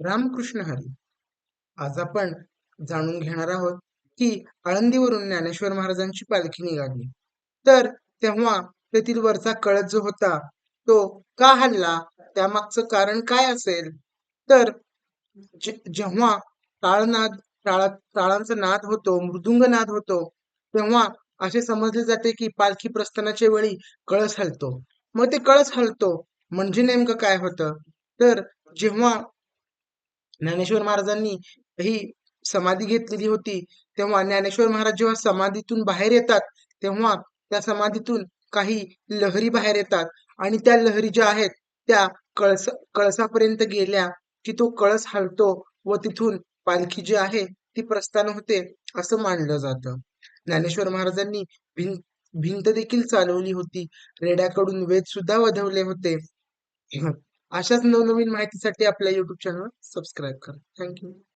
रामकृष्ण हरी. आज आपण जाणून घेणार आहोत की आळंदीवरून ज्ञानेश्वर महाराजांची पालखी निघाली. तर तेव्हा तेथील वरचा कळस जो होता तो का हल्ला? त्यामागचं कारण काय असेल? तर जेव्हा टाळनाद टाळा टाळांचा नाद होतो मृदुंग नाद होतो तेव्हा असे समजले जाते की पालखी प्रस्थानाच्या वेळी कळस हलतो. मग ते कळस हलतो म्हणजे नेमकं काय होतं? तर जेव्हा ज्ञानेश्वर महाराजांनी ही समाधी घेतलेली होती. तेव्हा ज्ञानेश्वर महाराज जेव्हा समाधीतून बाहेर येतात तेव्हा त्या समाधीतून काही लहरी बाहेर येतात. आणि त्या लहरी ज्या आहेत त्या कळस कळसापर्यंत गेल्या की तो कळस हलतो व तिथून पालखी जी आहे ती प्रस्थान होते असं मानलं जातं. ज्ञानेश्वर महाराजांनी भिंत भिंत देखील चालवली होती. रेड्याकडून वेद सुद्धा वधवले होते. अशाच नवनवीन माहितीसाठी आपल्या युट्यूब चॅनल सबस्क्राईब करा. Thank you